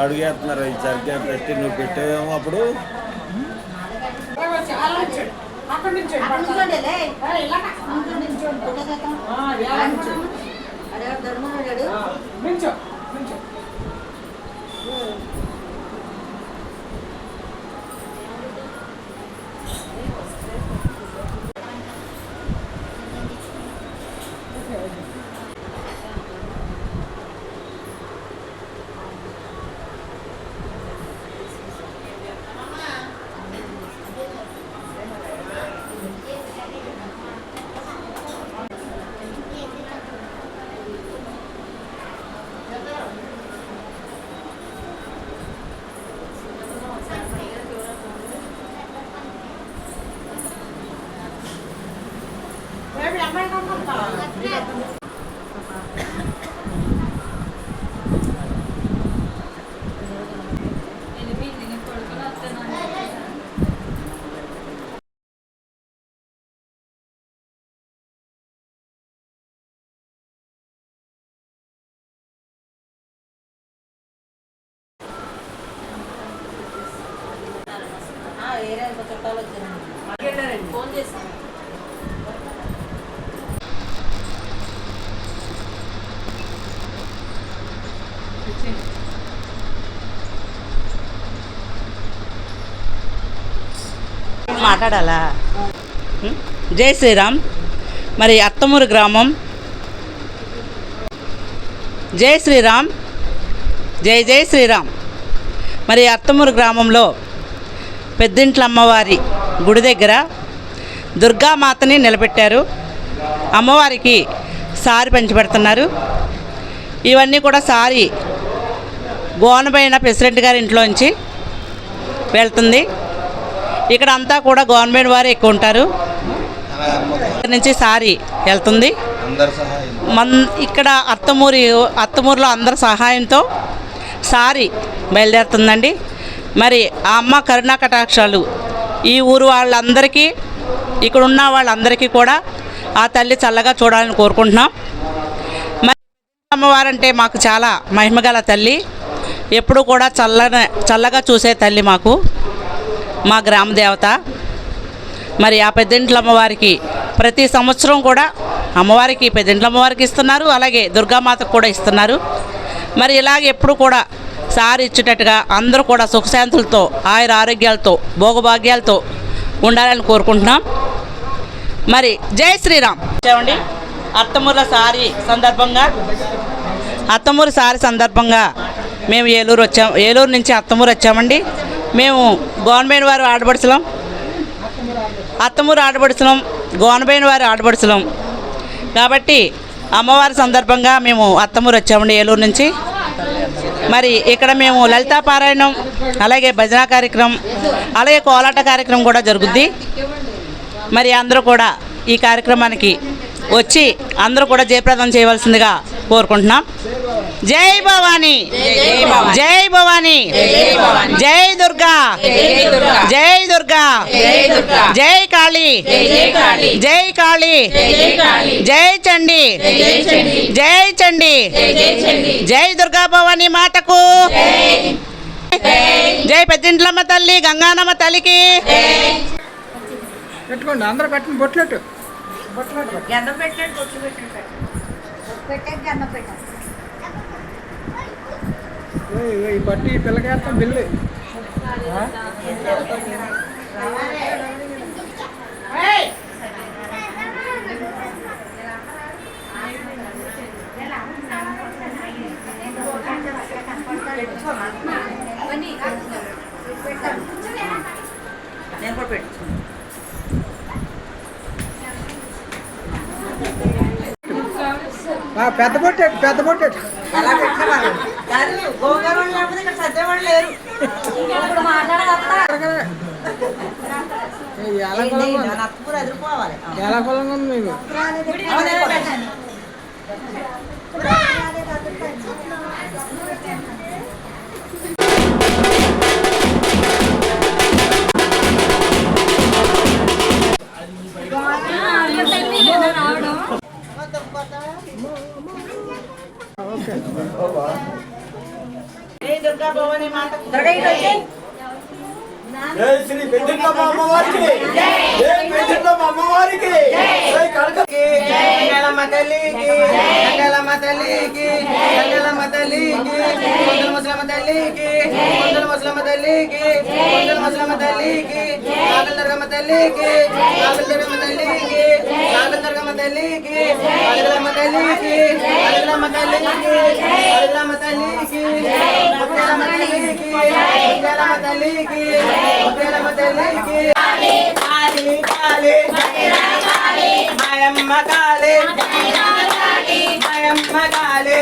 కడుగేస్తున్నారు ఈ సరిగ్గా పెట్టి నువ్వు పెట్టేదేమో అప్పుడు. అక్కడి నుంచి నుంచోండిలే. ఆ, ఇలాగ. నుంచోండి, నుంచోండి. ఫోటో తీద్దాం. ఆ, ఎలా నుంచో. అదే ధర్మరాడు ఆ, నుంచో నుంచో ఏమి అమ్మాయి కమ్మా చుట్టాలు ఫోన్ చేశాను మాట్లాడాలా? జై శ్రీరామ్. మరి అత్తమూరు గ్రామం. జై శ్రీరామ్. జై జై శ్రీరామ్. మరి అత్తమూరు గ్రామంలో పెద్దింట్ల అమ్మవారి గుడి దగ్గర దుర్గామాతని నిలబెట్టారు. అమ్మవారికి సారి పంచిపెడుతున్నారు ఇవన్నీ కూడా సారి గోనపైన ప్రెసిడెంట్ గారి ఇంట్లోంచి వెళ్తుంది. ఇక్కడ అంతా కూడా గవర్నమెంట్ వారు ఎక్కువ ఉంటారు. ఇక్కడ నుంచి సారి వెళ్తుంది. మన్ ఇక్కడ అత్తమూరి అత్తమూరులో అందరి సహాయంతో సారి బయలుదేరుతుందండి. మరి ఆ అమ్మ కరుణా కటాక్షాలు ఈ ఊరు వాళ్ళందరికీ ఇక్కడ ఉన్న వాళ్ళందరికీ కూడా ఆ తల్లి చల్లగా చూడాలని కోరుకుంటున్నాం. మరి అమ్మవారంటే మాకు చాలా మహిమగల తల్లి. ఎప్పుడు కూడా చల్లన చల్లగా చూసే తల్లి మాకు మా గ్రామ దేవత. మరి ఆ పెద్దింట్ల అమ్మవారికి ప్రతి సంవత్సరం కూడా అమ్మవారికి పెద్దింట్ల అమ్మవారికి ఇస్తున్నారు అలాగే దుర్గామాతకు కూడా ఇస్తున్నారు. మరి ఇలాగ ఎప్పుడు కూడా సార్ ఇచ్చేటట్టుగా అందరూ కూడా సుఖశాంతులతో ఆయుర ఆరోగ్యాలతో భోగభాగ్యాలతో ఉండాలని కోరుకుంటున్నాం. మరి జై శ్రీరామ్. చూడండి అత్తమూరుల సారీ సందర్భంగా అత్తమూరు సారీ సందర్భంగా మేము ఏలూరు వచ్చాము ఏలూరు నుంచి అత్తమూరు వచ్చామండి. మేము గవర్నమెంట్ వారు ఆడపడుచులం. అత్తమూరు ఆడపడుచులం గవర్నమెంట్ వారు ఆడపడుచులం. కాబట్టి అమ్మవారి సందర్భంగా మేము అత్తమూరు వచ్చామండి ఏలూరు నుంచి. మరి ఇక్కడ మేము లలితా పారాయణం అలాగే భజన కార్యక్రమం అలాగే కోలాట కార్యక్రమం కూడా జరుగుద్ది. మరి అందరూ కూడా ఈ కార్యక్రమానికి వచ్చి అందరూ కూడా జయప్రదం చేయవలసిందిగా కోరుకుంటున్నాం. జై భవానీ. జై భవానీ. జై దుర్గా. జై దుర్గా. జై కాళీ. జై కాళీ. జై చండి. జై చండి. జై దుర్గా భవానీ మాతకు. జై పెద్దింట్లమ్మ తల్లి గంగానమ్మ తల్లికి. పెట్టుకోండి అందరూ పెట్టండి బొట్లెట్టు. గంధం పెట్టండి బొట్లు పెట్టండి. పెట్టండి గంధం పెట్టండి. ఈ బట్టి పిల్లకేస్తాం బిల్లు నేను కూడా పెట్టు పెద్ద బొట్టెట్టు పెద్ద బొట్టెట్టు అలా పెట్టేవాళ్ళు ఎలా పొలంగా ఉంది? మీకు దుర్గా భవాని మాత త్వరగా ఇటు వచ్చేయ్. జై శ్రీ పెద్దమ్మ అమ్మవారికి జై పెద్దమ్మ అమ్మవారికి జై కనకకి గంగలమ్మ తల్లికి గంగలమ్మ తల్లికి గంగలమ్మ తల్లికి కొందల ముసలమ్మ తల్లికి కొందల ముసలమ్మ తల్లికి కొందల ముసలమ్మ తల్లికి నాగల దుర్గమ్మ తల్లికి నాగల దుర్గమ్మ తల్లికి నాగల దుర్గమ్మ తల్లికి అలగలమ్మ తల్లికి అలగలమ్మ తల్లికి అలగలమ్మ తల్లికి మాయమ్మ కాలే మాయమ్మ కాలే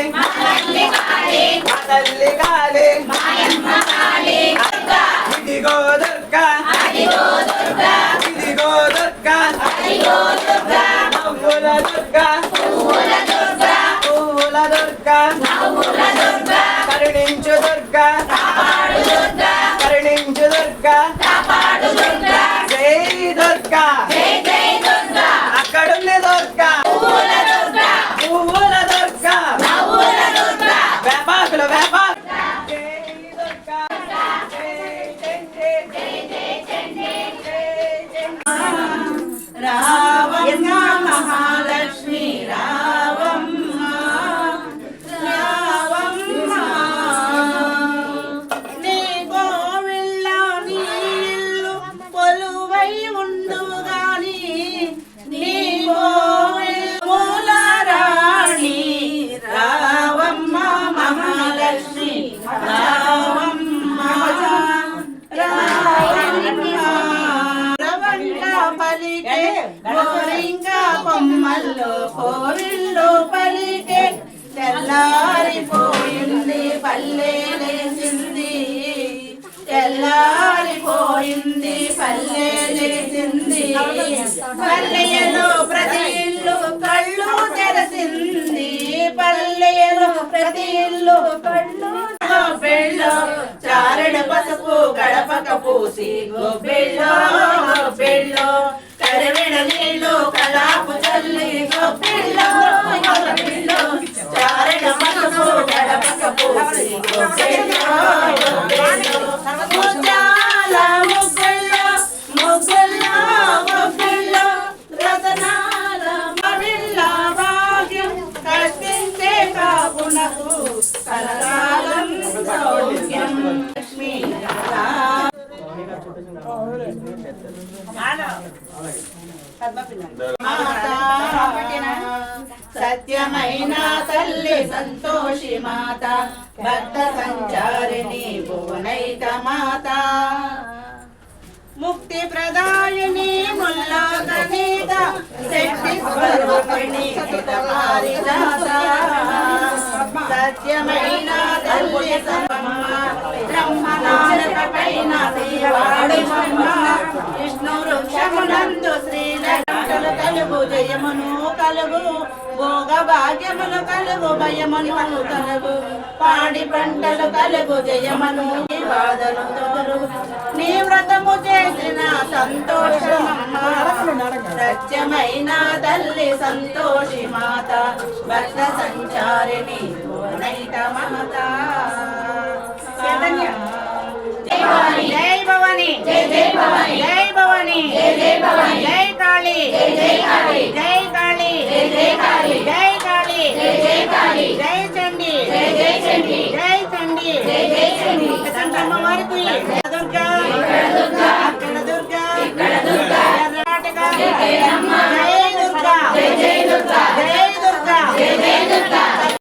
కొమ్మల్లో కోవిల్లో పలికే తెల్లారిపోయింది పల్లె లేచింది. తెల్లారిపోయింది పల్లె లేచింది. పల్లెలో ప్రతి ఇల్లు కళ్ళు తెరసింది పల్లెలో ప్రతి ఇల్లు కళ్ళు పెళ్ళో చారణ పసుపు గడపక పూసి గొబ్బెళ్ళో పెళ్ళో సత్యమైన తల్లి సంతోషి మాత భక్త సంచారిణి భువనైక మాత. ముక్తి ప్రదాయని ముల్లా గణిత శక్తి స్వరూపిణి సత్యమైన తల్లి సమ్మమ్మ విష్ణు వృక్షమునందు కలుగు జయమును కలుగు భోగ భాగ్యములు కలుగు భయమును కలుగు పాడి పంటలు కలుగు జయమును బాధలు తొలగు నీ వ్రతము చేసిన సంతోషమమ్మ. సత్యమైన తల్లి సంతోషి మాత భక్త సంచారిణి భువనైక మమత జై భవాని. జై భవాని. జై భవాని. జై భవాని. జై కాళీ జై కాళీ. జై కాళీ. జై జై కాళీ జై కాళీ.